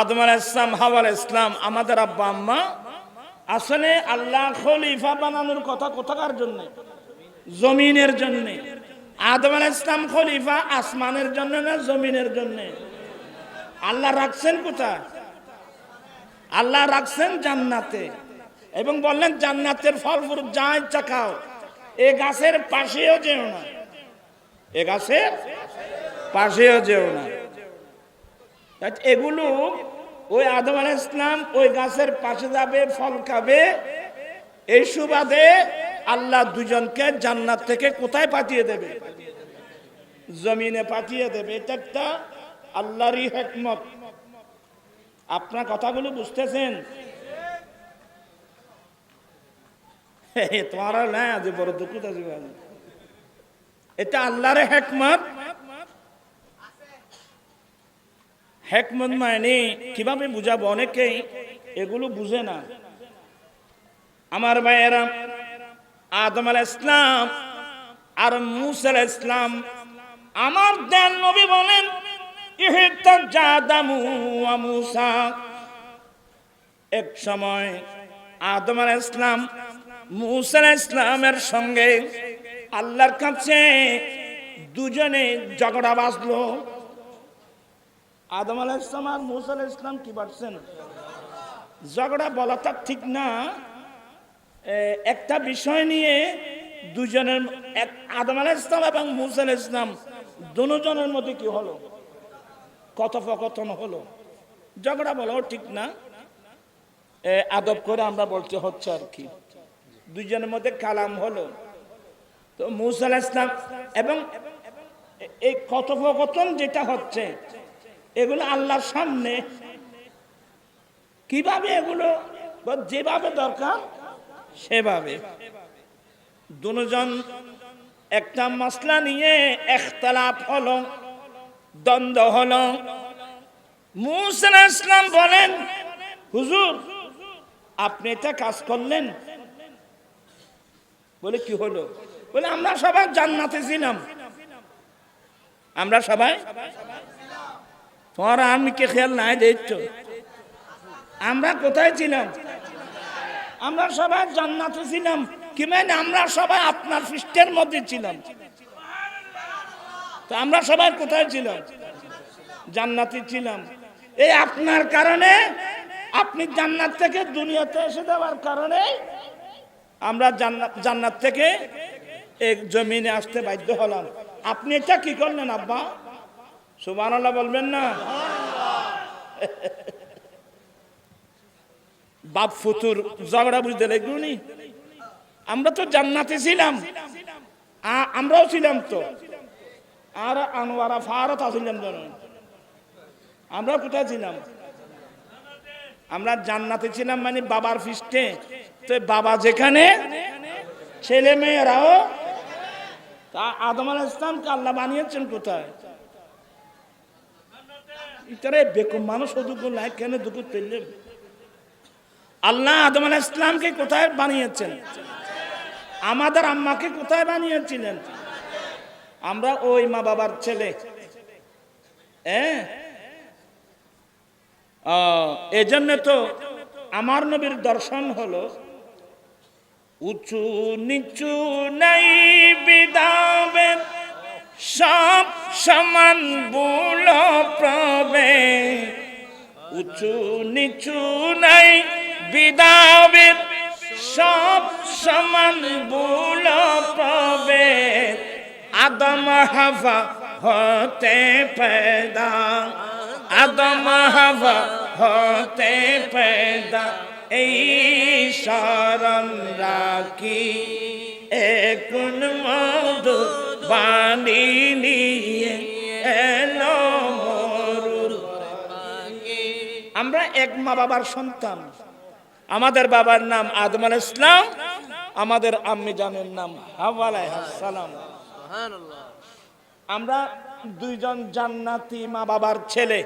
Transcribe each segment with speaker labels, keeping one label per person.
Speaker 1: আদম আল ইসলাম হাওয়াল ইসলাম আমাদের আব্বা, আম্মা আসলে আল্লাহ খলিফা বানানোর কথা কোথাকার জন্য? জমিনের জন্য। আদম আল ইসলাম খলিফা আসমানের জন্য না জমিনের জন্য? আল্লাহ রাখছেন কোথায়? আল্লাহ রাখছেন জান্নাতে। এবং বললেন, জান্নাতের ফল ফুল যা ইচ্ছা খাও, এ গাছের পাশেও যেও না। এ গাছের পাশেও যেও না। এগুলো ওই আদম আলাহ ইসলাম ওই গাছের পাশে যাবে, ফল খাবে। এই সুবাদে আল্লাহ দুজনকে জান্নাত থেকে কোথায় পাঠিয়ে দেবে? জমিনে পাঠিয়ে দেবে। এটা একটা আল্লাহরই হেকমত। আপনার কথাগুলো বুঝতেছেন? তোমার বড় এটা আল্লাহর হেকমত। হেকমত মানে কীভাবে বুঝাবো? অনেকেই এগুলো বুঝে না। আমার ভাইয়েরা, আদম আল ইসলাম আর মুসাল ইসলাম আমার দেন নবী বলেন এক সময় আদম আল ইসলাম মুসা আলাইহিস ইসলামের সঙ্গে আল্লাহর কাছে দুজনে ঝগড়া বাজলো আদম আলাহ ইসলাম আর মুসা আলাহ ইসলাম কি পারছেন? ঝগড়া বলাটা ঠিক না। একটা বিষয় নিয়ে দুজনের এক আদম আলাহ ইসলাম এবং মুসা আলাহ ইসলাম দুজনের মধ্যে কি হলো? কথোপকথন হলো। ঝগড়া বলাও ঠিক না। আদব করে আমরা বলতে হচ্ছে আর কি। দুজনের মধ্যে কালাম হলো। তো মুসা আলাহ ইসলাম এবং এই কথোপকথন যেটা হচ্ছে এগুলো আল্লাহর সামনে। কীভাবে এগুলো? যেভাবে দরকার, সেভাবে। দুজন একটা মশলা নিয়ে একতলাপ হলো, দ্বন্দ্ব হলো। মুসা ইসলাম বলেন, হুজুর, আপনি এটা কাজ করলেন। বলে কি হলো? বলে, আমরা সবাই জান্নাতে ছিলাম। আমরা সবাই তোমার আমি কে খেয়াল নাই দেখছ? আমরা কোথায় ছিলাম? আমরা সবাই জান্নাতে ছিলাম। কি মানে আমরা সবাই আপনার পৃষ্ঠের মধ্যে ছিলাম? তো আমরা সবাই কোথায় ছিলাম? জান্নাতে ছিলাম। এই আপনার কারণে, আপনি জান্নাত থেকে দুনিয়াতে এসে দেওয়ার কারণে আমরা জান্নাত থেকে এক জমিনে আসতে বাধ্য হলাম। আপনি এটা কি করলেন, আব্বা? সুবান বলবেন না? বাপ ফুতুর ঝগড়া বুঝতে লাগলুনি আমরা তো জান্নাতে ছিলাম। আমরাও ছিলাম তো। আর আনোয়ারা ফারত আসিলাম আমরা কোথায় ছিলাম? আমরা জান্নাতে ছিলাম মানে বাবার ফিস্টে। তো বাবা যেখানে ছেলে মেয়েরাও। তা আদম আলাহ ইসলামকে আল্লাহ বানিয়েছেন কোথায়? ইতারে বেকুম মানুষ দুঃখ নাই, কেন দুঃখ পেলেন আল্লাহ আদম আলাহ ইসলামকে কোথায় বানিয়েছেন? আমাদের আম্মাকে কোথায় বানিয়েছিলেন? আমরা ওই মা বাবার ছেলে। হ্যাঁ এই জন্য তো আমার নবীর দর্শন হলো, উঁচু নিচু নাই বিদাবে সব সমান বুল প্রবে। উঁচু নিচু নাই বিদাবের, সব সমান বুল প্রবে। আদম হাফা হতে পেদা, আদম হাফা হতে পেদা। এই শরণ রাখি একুন মধু বা বাণী নিয়ে এলো মরুর আমরা এক মা বাবার সন্তান। আমাদের বাবার নাম আদম আল ইসলাম আমাদের আম্মি জানের নাম হাওয়ালাই সালাম। আমরা দুইজন জান্নাতি মা বাবার ছেলে।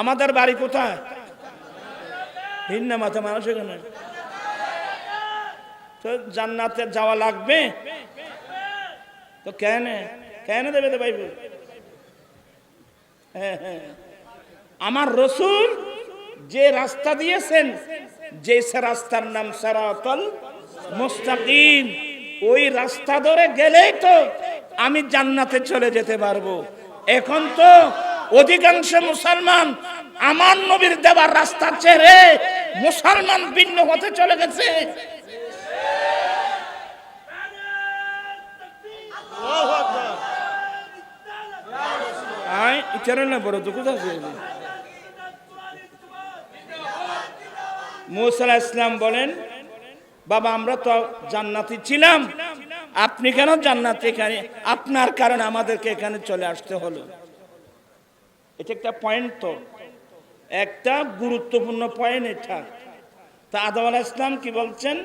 Speaker 1: আমাদের বাড়ি কোথায়? মাথা মানুষ এখানে। তো জান্নাতে যাওয়া লাগবে? তো কেন কেন দেবে তো হ্যাঁ আমার রসুল যে রাস্তা দিয়েছেন যে রাস্তার নাম সারাতল মুস্তাকিম ওই রাস্তা ধরে গেলেই তো আমি জান্নাতে চলে যেতে পারব। এখন তো অধিকাংশ মুসলমান আমার নবীর দেবার রাস্তা ছেড়ে মুসলমান ভিন্ন হতে চলে গেছে। না বড় তো কোথা আছে মুসা ইসলাম বলেন বাবা আমরা তো জান্নাতি ছিলাম। আপনি কেন জান্নাতি এখানে আপনার কারণে আমাদেরকে এখানে চলে আসতে হলো? এটা একটা পয়েন্ট তো। একটা গুরুত্বপূর্ণ পয়েন্ট এটা। তা আদম ইসলাম কি বলছেন?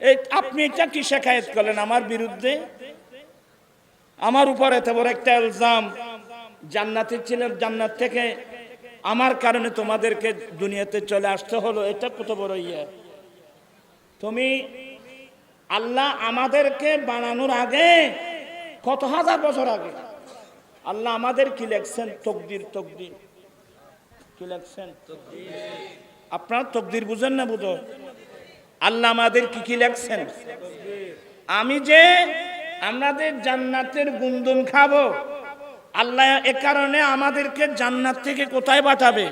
Speaker 1: এই আপনি এটা কি শেখায়ত করলেন আমার বিরুদ্ধে? আমার উপর এত বড় একটা ইলজাম জান্নাতে ছিলেন জান্নাত থেকে। আমার কারণে তোমাদেরকে দুনিয়াতে চলে আসতে হলো, এটা কত বড় ইয়ে। তুমি আল্লাহ আমাদেরকে বানানোর আগে কত হাজার বছর আগে, আল্লাহ আমাদের কি লেখছেন? তকদির তকদির। কি লেখছেন? আপনারা তকদির বুঝেন না বুঝো। আল্লাহ আমাদের কি কি লেখছেন? আমি যে আমাদের জান্নাতের গুন্দুম খাব আল্লাহ এ কারণে আমাদেরকে জান্নাত থেকে কোথায় পাঠাবে?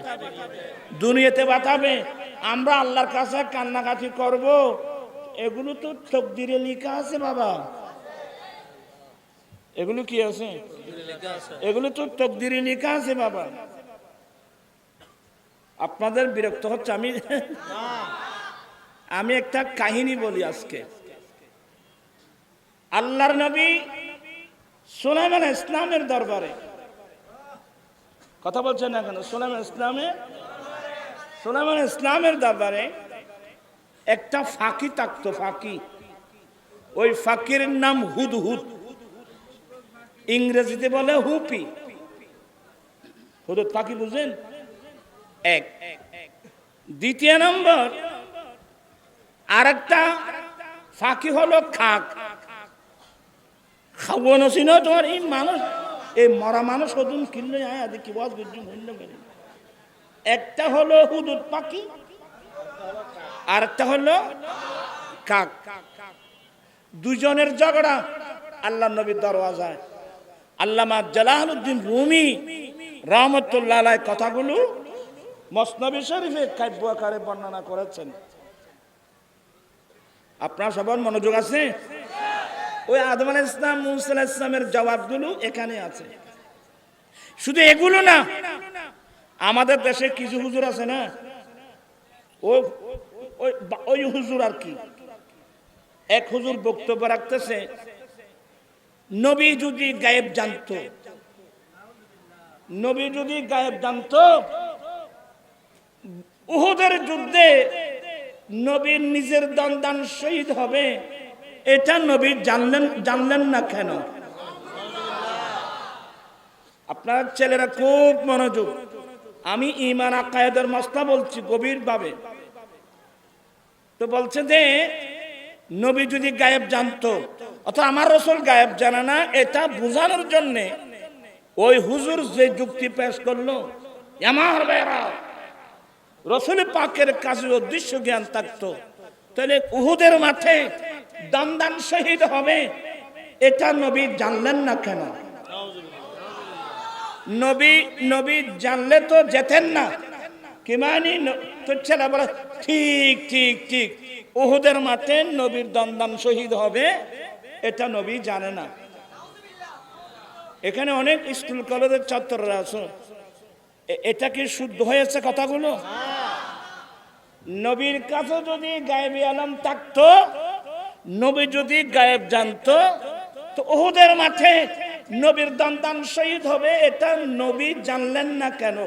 Speaker 1: দুনিয়াতে পাঠাবে? আমরা আল্লাহর কাছে কান্নাকাটি করব। এগুলো তো তকদিরে লেখা আছে বাবা। এগুলো কি আছে? এগুলো তো তকদিরে লেখা আছে বাবা। আপনাদের বিরক্ত হচ্ছে, আমি আমি একটা কাহিনী বলি আজকে। আল্লাহর নবী সুলাইমান ইসলামের দরবারে। কথা বলছেন না কেন? সুলাইমান ইসলামে সুলাইমান ইসলামের দরবারে একটা ফাঁকি থাকতো, ফাঁকি। ওই ফাঁকির নাম হুদ হুদ। ইংরেজিতে বলে হুপি। হুদুদ ফাঁকি বুঝেন? এক। দ্বিতীয় নম্বর, আরেকটা ফাঁকি হলো খাক। খাব নসি না তোমার এই মানুষ, এই মরা মানুষ হদুন কিনলে আদি কি বস গুজু ভিন্ন করে একটা হলো হুদুদ পাখি আর একটা হলো কাক। দুজনের ঝগড়া আল্লাহ নবীর দরওয়াজায় আল্লামা জালালউদ্দিন রুমি রহমতুল্লাহ কথাগুলো মসনবী শরীফে কাব্য আকারে বর্ণনা করেছেন। আপনার সবার মনোযোগ আছে? ওই আদম আলাহ ইসলাম মুসা ইসলামের জবাবগুলো এখানে আছে। শুধু এগুলো না, আমাদের দেশে কিছু হুজুর আছে না? ও, ওই হুজুর আর কি? এক হুজুর বক্তব্য রাখতেছে, নবী যদি গায়েব জানতো, নবী যদি গায়েব জানতো, উহুদের যুদ্ধে নবীর নিজের দন্দান শহীদ হবে। এটা নবী জানলেন জানলেন না কেন? আপনার ছেলেরা খুব মনোযোগ। আমি ইমান আকায়দের মশলা বলছি গভীরভাবে। তো বলছে যে, নবী যদি গায়েব জানতো, অথবা আমার রসুল গায়েব জানে না, এটা বোঝানোর জন্যে ওই হুজুর যে যুক্তি পেশ করল আমার বেড়া রসুল পাকের কাছে উদ্দেশ্য জ্ঞান থাকতো। তাহলে উহুদের মাঠে দমদান শহীদ হবে। এটা নবী জানলেন না কেন? নবী নবী জানলে তো যেতেন না। কি মানি? তো ছেলে বলে ঠিক ঠিক ঠিক উহুদের মাঠে নবীর দমদান শহীদ হবে। এটা নবী জানে না। এখানে অনেক স্কুল কলেজের ছাত্ররা আছে। এটা কি শুদ্ধ হয়েছে কথাগুলো? নবীর কাছে যদি গায়েবী আলম থাকতো নবী যদি গায়েব জানতো, তো ওহুদের মাঠে নবীর দন্তান শহীদ হবে, এটা নবী জানলেন না কেন?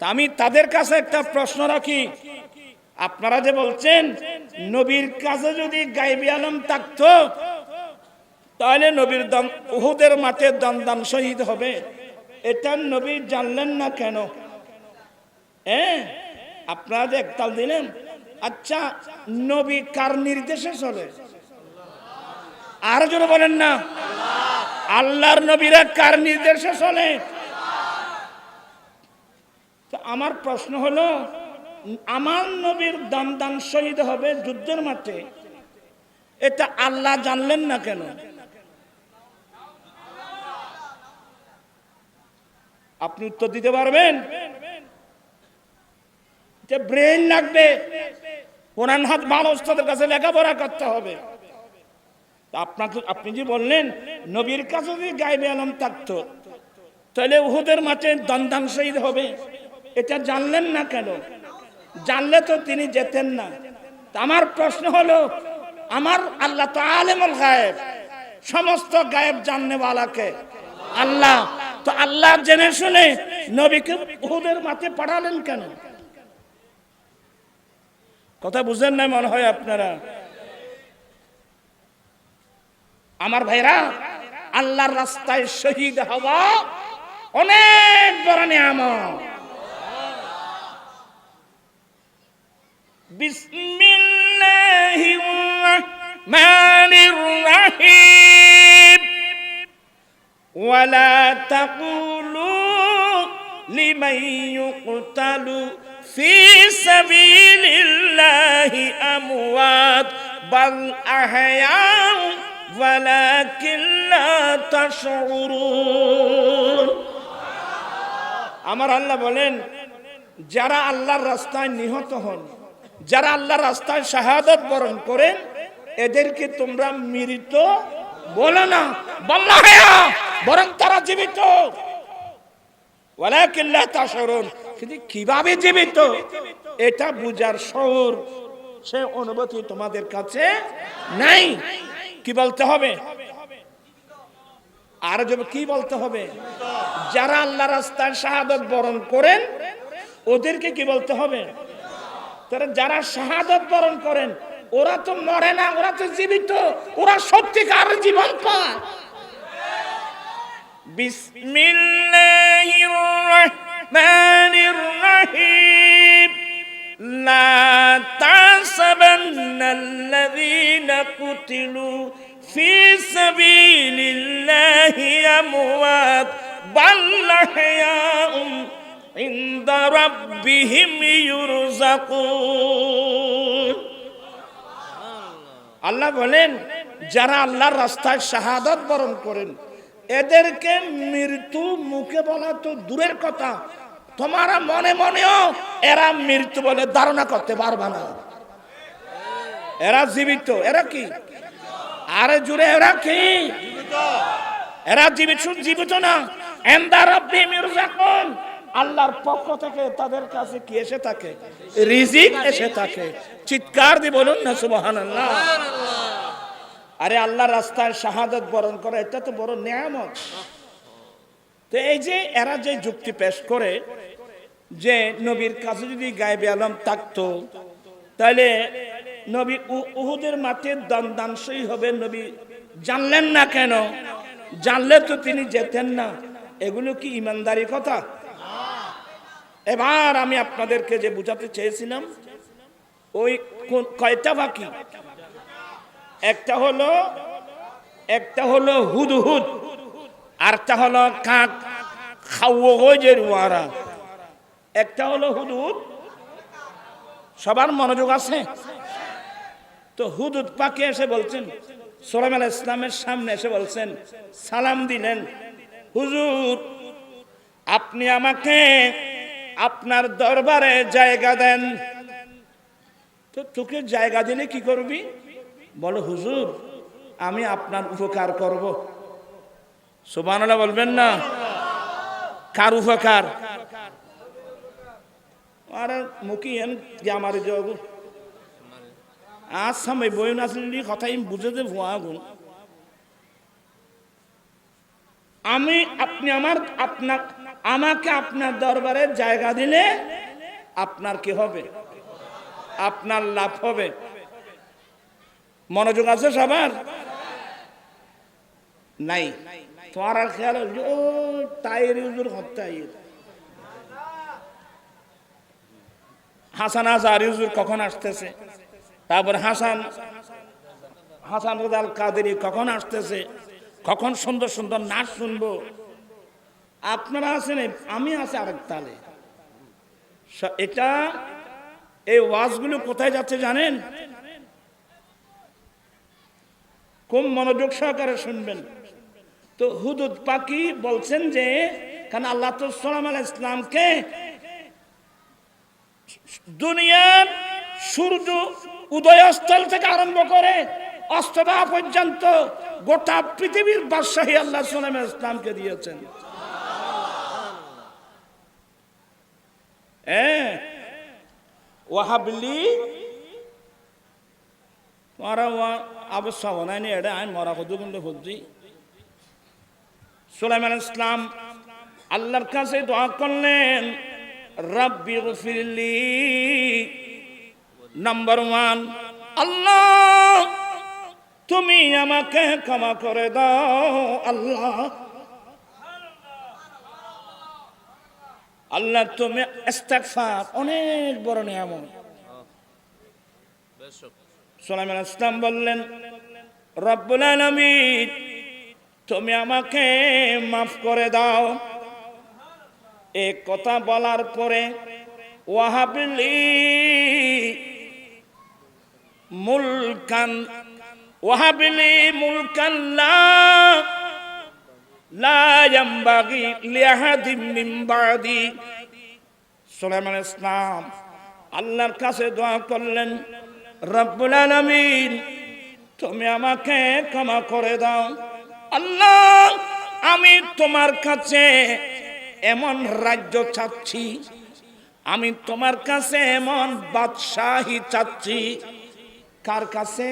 Speaker 1: আমি তাদের কাছে একটা প্রশ্ন রাখি। আপনারা যে বলছেন, নবীর কাছে যদি গায়েবী আলম থাকতো, তাহলে নবীর দম, উহুদের মাঠে দন্দান শহীদ হবে। এটা নবী জানলেন না কেন? হ্যাঁ? আপনারা যে একতাল দিলেন আচ্ছা নবী কার নির্দেশে চলে? আর জোরে বলেন না। আল্লাহর নবীরা কার নির্দেশে চলে? আমার প্রশ্ন হলো, আমার নবীর দান দান শহীদ হবে যুদ্ধের মাঠে? এটা আল্লাহ জানলেন না কেন? আপনি উত্তর দিতে পারবেন? ব্রেন লাগবে। কোরআন হাত ভালো ওস্তাদের কাছে লেখাপড়া করতে হবে। আপনাকে, আপনি যে বললেন, নবীর কাছে যদি গাইবে আলম থাকতো, তাহলে উহুদের মাঠে দন্দান শহীদ হবে। এটা জানলেন না কেন? জানলে তো তিনি যেতেন না। আমার প্রশ্ন হলো, আমার আল্লাহ তো আলেমুল গায়েব। সমস্ত গায়েব জাননেওয়ালাকে আল্লাহ। তো আল্লাহ জেনে শুনে নবীকে উহুদের মাঠে পাঠালেন কেন? কথা বুঝেন না মনে হয় আপনারা? আমার ভাইরা, আল্লাহর রাস্তায় শহীদ হওয়া অনেক বড় নিয়ামত। বিসমিল্লাহির রহমানির ওয়ালা তাকুলু في سبيل الله أموات بل أحياء ولكن لا تشعرون আমার আল্লাহ বলেন যারা আল্লাহর রাস্তায় নিহত হন যারা আল্লাহর রাস্তায় শাহাদত বরণ করেন এদেরকে তোমরা মৃত বলো না বল্লা বরং তারা জীবিত ওয়ালাকিল্লা তাশরুন কিন্তু কীভাবে জীবিত? এটা বুঝার শহর সে অনুভূতি তোমাদের কাছে নাই। কি বলতে হবে? আর কি বলতে হবে? যারা আল্লাহ রাস্তায় শাহাদত বরণ করেন, ওদেরকে কি বলতে হবে? তারা যারা শাহাদত বরণ করেন, ওরা তো মরে না, ওরা তো জীবিত, ওরা সত্যিকার জীবন পায়। বিসমিল্লাহির রহমানির রহিম لا تحسبن الذين قتلوا في سبيل الله أموات بل أحياء عند ربهم يرزقون আল্লাহ বলেন যারা আল্লাহর রাস্তায় শাহাদত বরণ করেন এদেরকে মৃত্যু মুখে বলা তো দূরের কথা। তোমারা মনে মনেও এরা মৃত্যু বলে ধারণা করতে পারবা না। এরা জীবিত, এরা কি? আরে জুড়ে এরা কি? এরা জীবিত জীবিত না। আল্লাহর পক্ষ থেকে তাদের কাছে কি এসে থাকে? রিজিক এসে থাকে। চিৎকার দিয়ে বলুন না, সুবহানাল্লাহ। আরে আল্লাহ রাস্তায় শাহাদত বরণ করে, এটা তো বড় নিয়ামত। তো এই যে এরা যে যুক্তি পেশ করে যে নবীর কাছে যদি গায়েবে আলম থাকতো, তাহলে নবী উহুদের মাঠে দান দানসই হবে নবী। জানলেন না কেন? জানলে তো তিনি যেতেন না। এগুলো কি ইমানদারি কথা? এবার আমি আপনাদেরকে যে বুঝাতে চেয়েছিলাম, ওই কয়টা বাকি? একটা হলো একটা হলো হুদহুদ আরটা হলো কাক, খাওয়ো যে রুয়ারা একটা হলো হুদুদ সবার মনোযোগ আছে? তো হুদুদ পাকে এসে বলছেন সোলাম আল ইসলামের সামনে এসে বলছেন, সালাম দিলেন, হুজুর, আপনি আমাকে আপনার দরবারে জায়গা দেন। তো তোকে জায়গা দিলে কি করবি? বলো, হুজুর, আমি আপনার উপকার করব। সুবহানাল্লাহ বলবেন না। কার উপকার? আরে মুখি এন আমার যোগ আজ সময় বই আসলে কথা বুঝে দে ভুয়া গুণ। আমি আপনি আমার, আপনার, আমাকে আপনার দরবারে জায়গা দিলে আপনার কি হবে? আপনার লাভ হবে। মনোযোগ আছে সবার? নাই। আর খেয়াল ও, তাইর হুজুর হত্যাই। হাসান আজার হুজুর কখন আসতেছে? তারপর হাসান হাসান রাজাল কাদেরি কখন আসতেছে? কখন সুন্দর সুন্দর নাচ শুনব? আপনারা আছেন আমি আছি আরেক তালে। এটা, এই ওয়াজগুলো কোথায় যাচ্ছে জানেন? খুব মনোযোগ সহকারে শুনবেন। তো হুদুদ পাখি বলছেন যে, কারণ আল্লাহ তো সালাম আল ইসলামকে দুনিয়ার সূর্য উদয়স্থল থেকে আরম্ভ করে অস্তবা পর্যন্ত গোটা পৃথিবীর বাদশাহী আল্লাহ সালাম ইসলামকে দিয়েছেন। হ্যাঁ। ওয়াহাবলি অবস্থা বানায়নি এটা আমি মরা হদু কিন্তু হচ্ছি সুলাইমান ইসলাম আল্লাহর কাছে দোয়া করলেন, রাব্বি গফিরলি। নাম্বার ওয়ান আল্লাহ, তুমি আমাকে ক্ষমা করে দাও, আল্লাহ। আল্লাহ, তুমি অনেক বড় নিয়ামত। সুলাইমান ইসলাম বললেন, রব্বুল আলামিন, তুমি আমাকে মাফ করে দাও। এ কথা বলার পরে ওয়াহাবিলি মুলকান ওয়াহাবিলি মুলকান লা লা ইয়ামবাগি লিআহাদিন মিন বাদি। সুলাইমান ইসলাম আল্লাহর কাছে দোয়া করলেন রব্বুল তুমি আমাকে ক্ষমা করে দাও। আল্লাহ, আমি তোমার কাছে এমন রাজ্য চাচ্ছি, আমি তোমার কাছে এমন বাদশাহী চাচ্ছি। কার কাছে?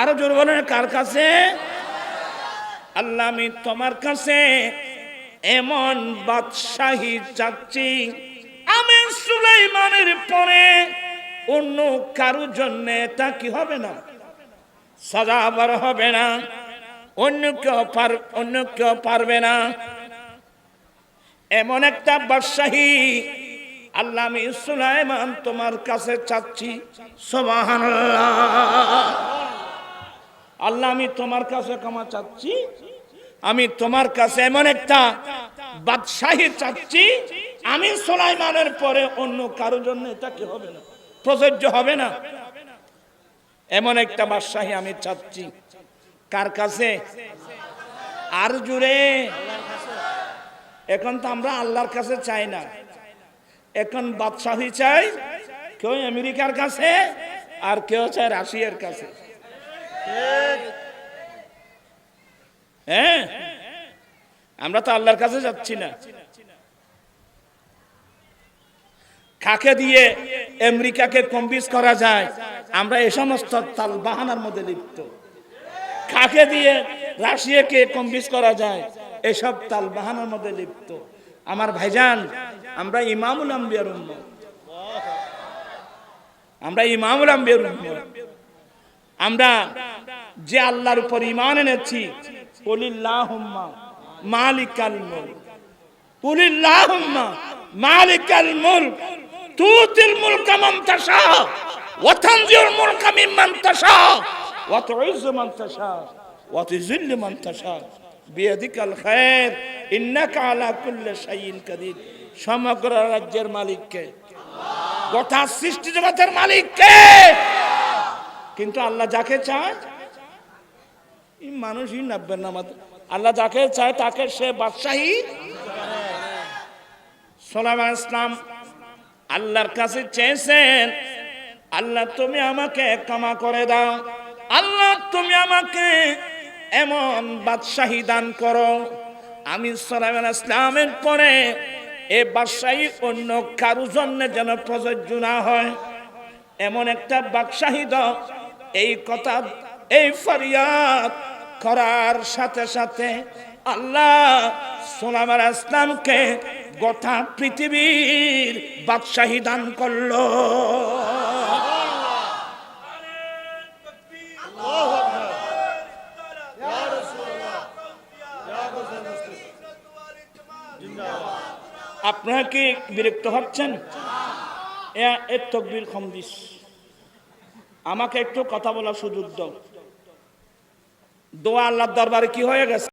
Speaker 1: আরও জোর বলেন, কার কাছে? আল্লাহ, আমি তোমার কাছে এমন বাদশাহী চাচ্ছি। আমি সুলাইমানের পরে অন্য কারও জন্য এটা কি হবে না? সাজা আবার হবে না। অন্য কেউ পার, অন্য কেউ পারবে না। এমন একটা বাদশাহী আল্লাহ আমি সুলাইমান তোমার কাছে চাচ্ছি। সুবহানাল্লাহ। আল্লাহ আমি তোমার কাছে ক্ষমা চাচ্ছি। আমি তোমার কাছে এমন একটা বাদশাহী চাচ্ছি। আমি সোলাইমানের পরে অন্য কারও জন্য এটা কি হবে না? প্রযোজ্য হবে না। এমন একটা বাদশাহী আমি চাচ্ছি। কার কাছে? আর জুড়ে। এখন তো আমরা আল্লাহর কাছে চাই না। এখন বাদশাহী চাই কেউ আমেরিকার কাছে আর কেউ চায় রাশিয়ার কাছে। হ্যাঁ? আমরা তো আল্লাহর কাছে যাচ্ছি না। কাকে দিয়ে আমেরিকাকে কম্পিস করা যায়? আমরা এই সমস্ত তাল বাহানার মধ্যে লিপ্ত। কাকে দিয়ে রাশিয়াকে কম্পিস করা যায়? এসব তাল বাহানার মধ্যে লিপ্ত। আমার ভাইজান, আমরা ইমামুল আম্বিয়ার উম্মত। আমরা ইমামুল আম্বিয়ার উম্মত। আমরা যে আল্লাহর উপর ইমান এনেছি বলিল্লাহুম্মা মালিকাল মুলক। বলিল্লাহুম্মা মালিকাল মুলক। তুতিল মুলকা মান তাশা ওয়া তানজিউল মুলকা মিম্মান তাশা ওয়া তুইজ্জু মান তাশা ওয়া তুযিল্লু মান তাশা বিয়াদিকাল খায়র ইন্নাকা আলা কুল্লি শাইইন কাদির। সমগ্র রাজ্যের মালিক কে গোটা সৃষ্টি জগতের মালিক কে কিন্তু আল্লাহ যাকে চায়, এই মানুষই নাববেন না। আল্লাহ যাকে চায়, তাকে সে বাদশাহী। সোলামান ইসলাম আল্লাহর কাছে চেয়েছেন, আল্লাহ তুমি আমাকে ক্ষমা করে দাও। আল্লাহ তুমি আমাকে এমন বাদশাহী দান করো। আমি সোলামান ইসলামের পরে এ বাদশাহী অন্য কারও জন্য যেন প্রযোজ্য না হয়। এমন একটা বাদশাহী দাও, এই কথা, এই ফরিয়াদ করার সাথে সাথে আল্লাহ সোলামার ইসলামকে গোটা পৃথিবীর বাদশাহী দান করল। আপনারা কি বিরক্ত হচ্ছেন? আমাকে একটু কথা বলার সুযোগ দোয়া আল্লাহর দরবারে কি হয়ে গেছে?